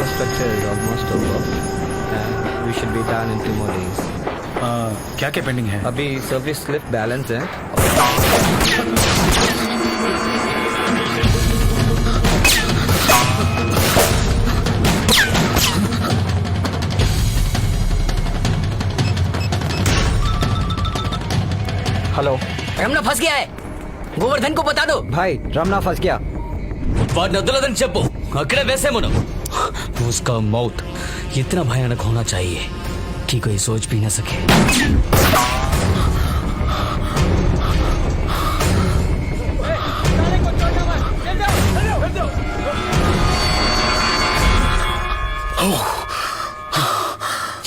infrastructure is almost over. And we should be done in two more days. क्या क्या pending है अभी service slip balance है hello Ramana ఫస్ గయా హై గోవర్ధన్ को बता दो भाई रमना फंस गया వాడిని వదలదని చెప్పు అక్కడే వేసేమను उसका मौत इतना भयानक होना चाहिए कि कोई सोच भी न सके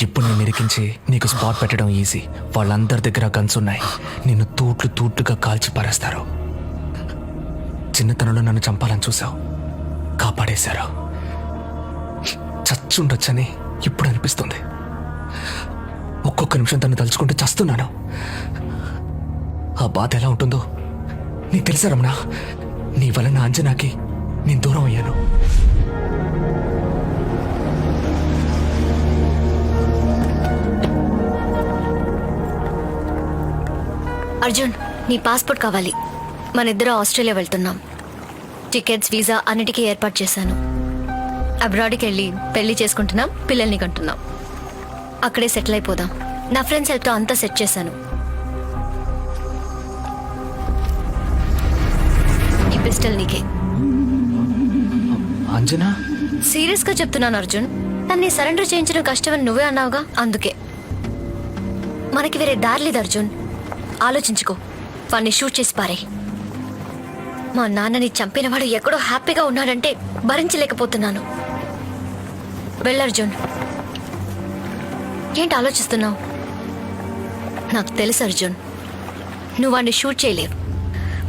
ఇప్పుడు నేను ఇరికించి నీకు స్పాట్ పెట్టడం ఈజీ వాళ్ళందరి దగ్గర గన్స్ ఉన్నాయి నిన్ను తూట్లు తూట్లుగా కాల్చి పారేస్తారు చిన్నతనంలో నన్ను చంపాలని చూసావు కాపాడేశారు చచ్చుండొచ్చని ఇప్పుడు అనిపిస్తుంది. ఒక్కొక్క నిమిషం తను తలుచుకుంటే చస్తున్నాను. ఆ బాధ ఎలా ఉంటుందో నీకు తెలుసా రమణ? నీ వలన అంజనాకి నేను దూరం అయ్యాను. అర్జున్ నీ పాస్పోర్ట్ కావాలి. మన ఇద్దరు ఆస్ట్రేలియా వెళ్తున్నాం. టికెట్స్ వీసా అన్నిటికీ ఏర్పాటు చేశాను. అబ్రాడ్కి వెళ్ళి పెళ్ళి చేసుకుంటున్నాం పిల్లల్ని కంటున్నాం. అక్కడే సెటిల్ అయిపోదాం. నా ఫ్రెండ్స్ హెల్ప్తో అంతా సెట్ చేశాను. ఈ పిస్టల్ నీకే. అంజనా? సీరియస్గా చెప్తున్నాను అర్జున్. తన్ని సరెండర్ చేయించడం కష్టమని నువ్వే అన్నావుగా? అందుకే. మనకి వేరే దారి లేదు అర్జున్. ఆలోచించుకో. వాణ్ణి షూట్ చేసి పారే మా నాన్నని చంపినవాడు ఎక్కడో హ్యాపీగా ఉన్నాడంటే భరించలేకపోతున్నాను. వెళ్ళర్జున్ ఏంటి ఆలోచిస్తున్నావు? నాకు తెలుసు అర్జున్. నువ్వు వాడిని షూట్ చేయలేవు.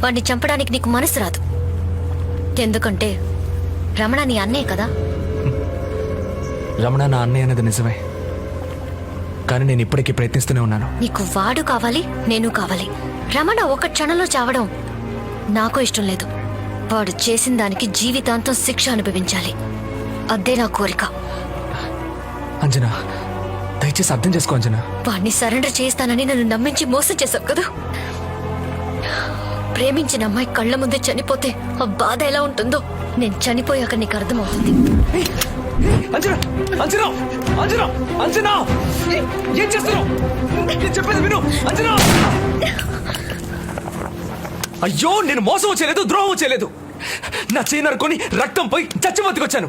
వాడిని చంపడానికి నీకు మనసు రాదు. ఎందుకంటే రమణ నీ అన్నే కదా? రమణ నా అన్నయ్య అనేది నిజమే. కానీ నేను ఇప్పటికీ ప్రయత్నిస్తూనే ఉన్నాను. నీకు వాడు కావాలి నేను కావాలి. రమణ ఒక క్షణంలో చావడం నాకు ఇష్టం లేదు. వాడు చేసిన దానికి జీవితాంతం శిక్ష అనుభవించాలి. అదే నా కోరిక. అంజనా దయచేసి అర్థం చేసుకో అంజనా. వాడిని సరెండర్ చేస్తానని నన్ను నమ్మించి మోసం చేశావు కదా? ప్రేమించిన అమ్మాయి కళ్ళ ముందే చనిపోతే ఆ బాధ ఎలా ఉంటుందో నేను చనిపోయాక నీకు అర్థమవుతుంది. అంజనా అంజనా అంజనా అంజనా! ఏ- ఏం చేస్తున్నావు? నేను చెప్పేది విను అంజనా! అయ్యో నేను మోసం చేయలేదు ద్రోహం చేయలేదు నా చేయి నరుకొని రక్తం పోయి చచ్చి బతికొచ్చాను.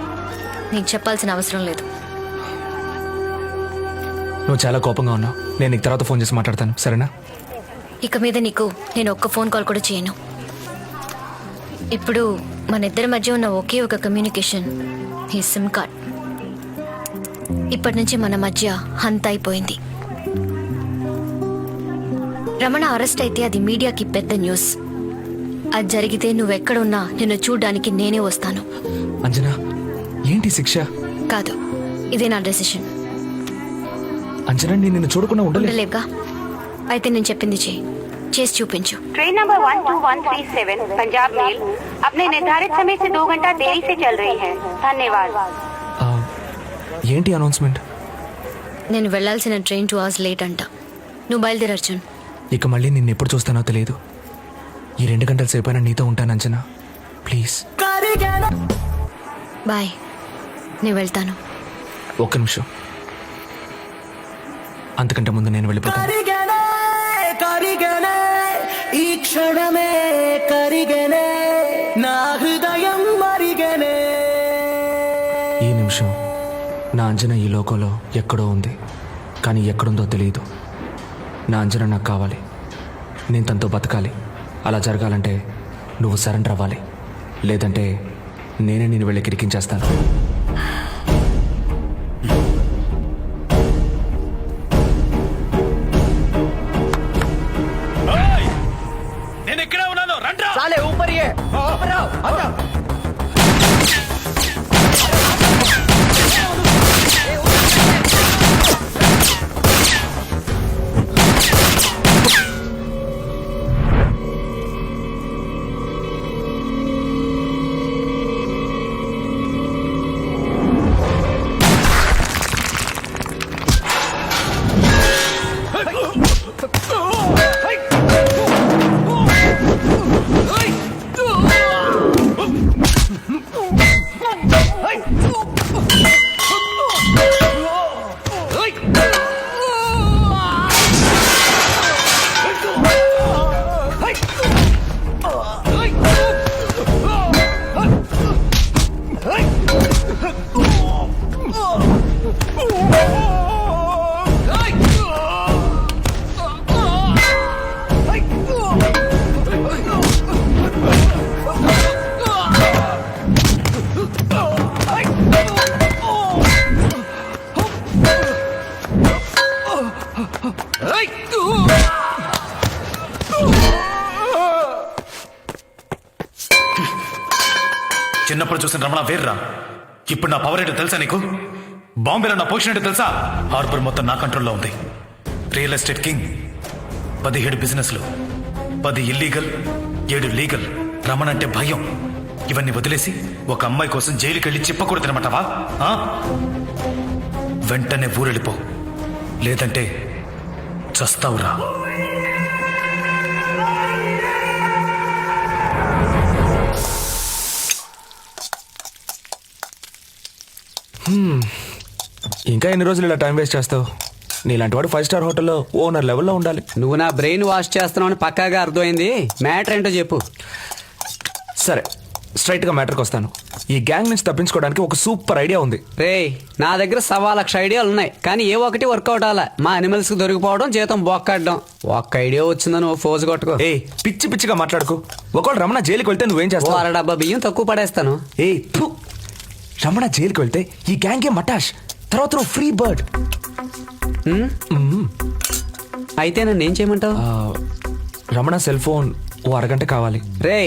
నీకు చెప్పాల్సిన అవసరం లేదు. నువ్వు చాలా కోపంగా ఉన్నావు. నేను నీకు తర్వాత ఫోన్ చేసి మాట్లాడతాను. సరేనా? ఇక మీద నీకు నేను ఒక్క ఫోన్ కాల్ కూడా చేయను. ఇప్పుడు మన ఇద్దరి మధ్య ఉన్న ఒకే ఒక కమ్యూనికేషన్ ఈ సిమ్ కార్డ్. ఇప్పటి నుంచి మన మధ్య హంత అయిపోయింది. రమణ అరెస్ట్ అయితే అది మీడియాకి పెద్ద న్యూస్ అది జరిగితే నువ్వెక్కడున్నా నిన్ను చూడ్డానికి నేనే వస్తాను. అంజనా ఏంటి శిక్ష కాదు ఇదే నా డెసిషన్ అంజనా నేను నిన్ను చూడకుండా ఉండలే ఉండలేవుగా అయితే నేను చెప్పింది చేయి చేసి చూపించు ट्रेन नंबर 12137 पंजाब मेल अपने निर्धारित समय से दो घंटा देरी से चल रही है धन्यवाद ఆ, ఏంటి అనౌన్స్మెంట్ నేను వెళ్ళాల్సిన ట్రైన్ టూ అవర్స్ లేట్ అంట నువ్వు బయలుదేరు అర్జున్ ఇక మళ్ళీ నిన్ను ఎప్పుడు చూస్తానో తెలియదు ఈ రెండు గంటల సేపైనా నీతో ఉంటాను అంజనా ప్లీజ్ బాయ్ నేను వెళ్తాను. ఒక్క నిమిషం. అంతకంటే ముందు నేను వెళ్ళిపోతాను. కరిగనే కరిగనే ఈ క్షణమే కరిగనే నా హృదయం మరిగనే. ఈ నిమిషం నా అంజన ఈ లోకంలో ఎక్కడో ఉంది కానీ ఎక్కడుందో తెలియదు. నా అంజన నాకు కావాలి. నేను తనతో బతకాలి. అలా జరగాలంటే నువ్వు సరెండర్ అవ్వాలి. లేదంటే నేనే నేను వెళ్ళి కిరికించేస్తాను. साले ऊपर ही है ऊपर आओ రమణ వేర్రా. ఇప్పుడు నా పవర్ ఏంటో తెలుసా నీకు? బాంబేలో నా పొజిషన్ ఏంటో తెలుసా? హార్బర్ మొత్తం నా కంట్రోల్లో ఉంది. రియల్ ఎస్టేట్ కింగ్ పదిహేడు బిజినెస్లు పది ఇల్లీగల్ ఏడు లీగల్ రమణ అంటే భయం. ఇవన్నీ వదిలేసి ఒక అమ్మాయి కోసం జైలుకి వెళ్ళి చెప్పకూడదు అనమాటవా వెంటనే ఊరెళ్ళిపో. లేదంటే చస్తావురా. ఇంకా ఎన్ని రోజులు ఇలా టైం వేస్ట్ చేస్తావు? నీలాంటి వాడు ఫైవ్ స్టార్ హోటల్లో ఓనర్ లెవెల్లో ఉండాలి. నువ్వు నా బ్రెయిన్ వాష్ చేస్తున్నావు అని పక్కాగా అర్థమైంది. మ్యాటర్ ఏంటో చెప్పు. సరే స్ట్రైట్గా మ్యాటర్కి వస్తాను. ఈ గ్యాంగ్ నుంచి తప్పించుకోవడానికి ఒక సూపర్ ఐడియా ఉంది. రే నా దగ్గర సవా లక్ష ఐడియాలు ఉన్నాయి. కానీ ఏ ఒక్కటి వర్కౌట్ అవ్వాల? మా అనిమల్స్కి దొరికిపోవడం జీతం బొక్కడ్డం. ఒక్క ఐడియా వచ్చిందని ఓ ఫోజు కొట్టుకో. ఏ పిచ్చి పిచ్చిగా మాట్లాడుకో. ఒకవేళ రమణ జైలుకి వెళ్తే నువ్వేం చేస్తావు? అర డబ్బా బియ్యం తక్కువ పడేస్తాను. ఏ. రమణ జైలుకి వెళ్తే ఈ గ్యాంగే మటాష్ తర్వాత నువ్వు ఫ్రీ బర్డ్. అయితే నన్ను ఏం చేయమంటావు? రమణ సెల్ ఫోన్ ఓ అరగంట కావాలి. రే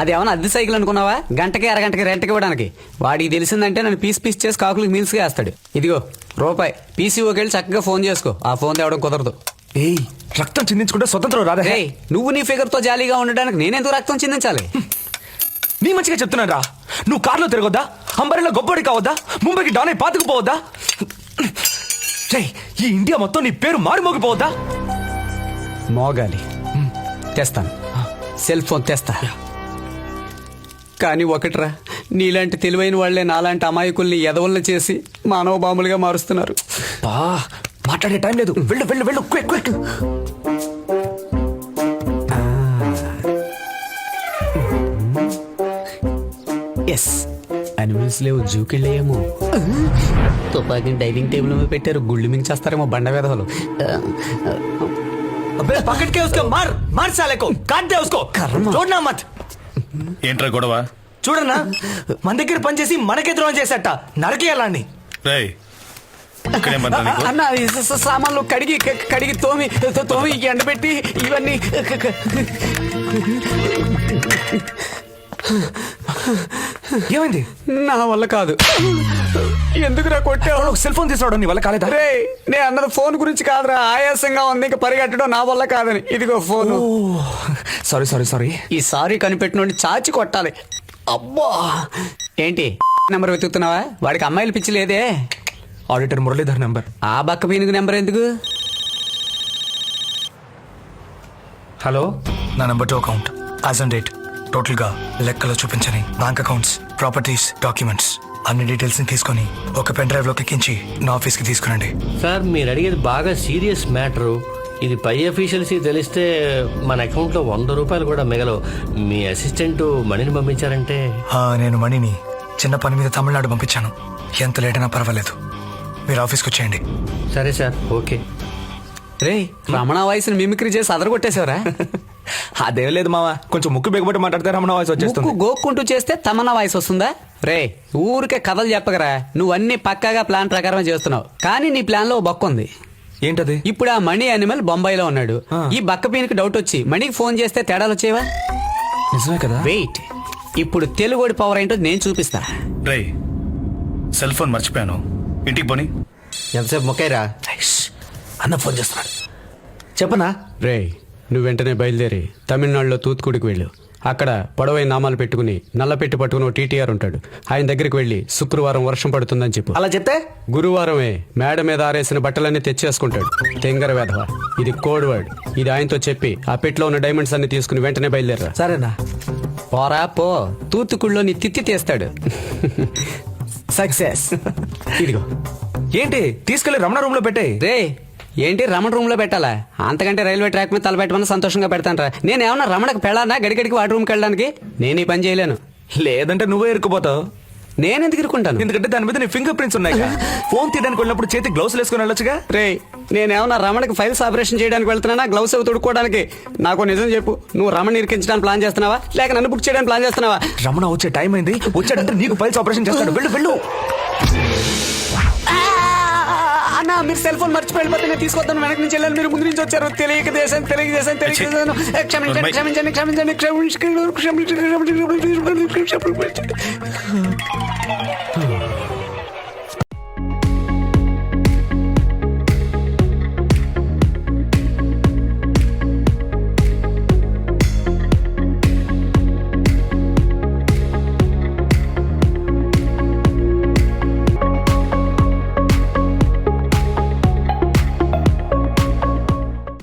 అది ఏమన్నా అద్దె సైకిల్ అనుకున్నావా? గంటకి అరగంటకి రెంట్కి ఇవ్వడానికి. వాడికి తెలిసిందంటే నన్ను పీస్ పీస్ చేసి కాకులకి మీల్స్ వేస్తాడు. ఇదిగో రూపాయి. పీసీఓకి వెళ్ళి చక్కగా ఫోన్ చేసుకో. ఆ ఫోన్ తేవడం కుదరదు. ఏయ్ రక్తం చిందించుకుంటే స్వతంత్రం రాదా. రే నువ్వు నీ ఫిగర్తో జాలీగా ఉండడానికి నేనెందుకు రక్తం చిందించాలి? నీ మంచిగా చెప్తున్నాను రా నువ్వు కార్లో తిరగొద్దా? అంబరిలో గొప్పడి కావద్దా? ముంబైకి డానే పాతుకుపోవద్దా రేయ్ ఈ ఇండియా మొత్తం నీ పేరు మారుమోగిపోవద్దా మోగాలి. తెస్తాను. సెల్ ఫోన్ తెస్తా. కానీ ఒకట్రా నీలాంటి తెలివైన వాళ్ళే నాలాంటి అమాయకుల్ని ఎదవల్ని చేసి మానవ బాంబులుగా మారుస్తున్నారు. మాట్లాడే టైం లేదు. వెళ్ళు వెళ్ళు వెళ్ళు క్విక్ క్విక్ టేబుల్స్ లేవు జూకెళ్ళేయేమో తుపాకిని డైనింగ్ టేబుల్ మీద పెట్టారు గుళ్ళు మించేస్తారేమో బండ వేధవలు కాంతే చూడనా మత్ ఏంట్రా గొడవ చూడన్నా మన దగ్గర పనిచేసి మనకే ద్రోహం చేసేట నరకేయాలని రేయ్ అన్న సామాన్లు కడిగి కడిగి తోమి తోమి ఎండబెట్టి ఇవన్నీ ఏమైంది? నా వల్ల కాదు. ఎందుకురా కొట్టావు? ఒక సెల్ ఫోన్ తీసుకురావడం నీ వల్ల కాలేదా? రే నేను అన్నది ఫోన్ గురించి కాదురా. ఆయాసంగా ఉంది ఇంకా పరిగెట్టడం నా వల్ల కాదని. ఇదిగో ఫోన్. Sorry sorry sorry. ఈ సారీ కనిపెట్టినోడిని చాచి కొట్టాలి. అబ్బా! ఏంటి? నెంబర్ వెతుకుతున్నావా? వాడికి అమ్మాయిలు పిచ్చి లేదే. Auditor Muralidhar number. ఆ బక్క పీనుగు నెంబర్ ఎందుకు? హలో నా number two account. As and date. టోటల్గా లెక్కలో చూపించని బ్యాంక్ అకౌంట్స్ ప్రాపర్టీస్ డాక్యుమెంట్స్. అన్ని డీటెయిల్స్ని తీసుకొని ఒక పెన్ డ్రైవ్లోకి ఎక్కించి నా ఆఫీస్కి తీసుకురండి. సార్ మీరు అడిగేది బాగా సీరియస్ మ్యాటరు. ఇది పై అఫీషియల్స్కి తెలిస్తే మన అకౌంట్లో వంద రూపాయలు కూడా మిగలవు. మీ అసిస్టెంట్ మనీని పంపించారంటే? ఆ, నేను మణిని చిన్న పని మీద తమిళనాడు పంపించాను. ఎంత లేట్ అయినా పర్వాలేదు. మీరు ఆఫీస్కి వచ్చేయండి. సరే సార్ ఓకే. రే రమణ వాయిస్ని మిమిక్రీ చేసి అదరగొట్టేశావరా? అదేం లేదు మావా. కొంచెం ముక్కు బిగబట్టి మాట్లాడితే రమణ వాయిస్ ముక్కు వచ్చేస్తుంది గోక్కుంటూ చేస్తే తమన్నా వాయిస్ వస్తుందా? రే ఊరికే కథలు చెప్పగరా నువ్వు అన్ని పక్కాగా ప్లాన్ ప్రకారమే చేస్తున్నావు. కానీ నీ ప్లాన్లో బొక్క ఉంది. ఏంటది? ఇప్పుడు ఆ మణి యానిమల్ బొంబాయిలో ఉన్నాడు. ఈ బక్క పీనికి డౌట్ వచ్చి మణికి ఫోన్ చేస్తే తేడాలు వచ్చేవా? నిజమే కదా. వెయిట్ ఇప్పుడు తెలుగుడి పవర్ ఏంటో నేను చూపిస్తా. రే సెల్ ఫోన్ మర్చిపోయాను. ఇంటికి పోని. ఎంతసేపు మొక్కైరా అన్న ఫోన్ చేస్తున్నాడు. చెప్పనా? రే నువ్వు వెంటనే బయలుదేరి తమిళనాడులో తూత్తుకుడికి వెళ్ళు. అక్కడ పొడవైన నామాలు పెట్టుకుని నల్ల పెట్టి పట్టుకుని టీటీఆర్ ఉంటాడు. ఆయన దగ్గరికి వెళ్ళి శుక్రవారం వర్షం పడుతుందని చెప్పు. అలా చెప్తే? గురువారమే మేడ మీద ఆరేసిన బట్టలన్నీ తెచ్చేసుకుంటాడు. తెంగర వెధవ. ఇది కోడ్ వర్డ్ ఇది ఆయనతో చెప్పి ఆ పెట్లో ఉన్న డైమండ్స్ అన్ని తీసుకుని వెంటనే బయలుదేరా సరేనా? పోరా పో. తూత్తుకుళ్ళో నీ తిత్తి తీస్తాడు. సక్సెస్. ఇదిగో. ఏంటి? తీసుకెళ్ళి రమణ రూమ్లో పెట్టే రే ఏంటి రమణ రూమ్లో పెట్టాలా? అంతకంటే రైల్వే ట్రాక్ మీద తలపెట్టమని సంతోషంగా పెడతాను రా నేను ఏమన్నా రమణకు పెళ్ళానా గడిగడికి వాటి రూమ్కి వెళ్ళడానికి? నేను ఈ పని చేయలేను. లేదంటే నువ్వే ఇరుక్కుపోతావు. నేను ఎందుకు ఇరుకుంటాను ఎందుకంటే దాని మీద నీ ఫింగర్ ప్రింట్స్ ఉన్నాయి ఫోన్ తీయడానికి వెళ్ళినప్పుడు చేతి గ్లౌస్ వేసుకొని వెళ్ళొచ్చుగా? రే నేనేమన్నా రమణకి ఫైల్స్ ఆపరేషన్ చేయడానికి వెళ్తున్నానా? గ్లౌస్ అవి తొడుక్కోవడానికి? నాకు నిజం చెప్పు. నువ్వు రమణ ఇరికించడానికి ప్లాన్ చేస్తున్నావా? లేక నన్ను బుక్ చేయడానికి ప్లాన్ చేస్తున్నావా? రమణ వచ్చే టైం అయింది. వచ్చాడంటే నీకు ఫైల్స్ ఆపరేషన్ చేస్తాడు. వెళ్ళు వెళ్ళు. అన్నా మీరు సెల్ ఫోన్ మర్చిపోయిపోతే నేను తీసుకొద్దాను వెనక నుంచి వెళ్ళాను మీరు ముందు నుంచి వచ్చారు. తెలియక దేశం తెలియక దేశం తెలియక దేశాను క్షమించండి క్షమించండి క్షమించండి క్షమించండి క్షమించండి క్షమించండి.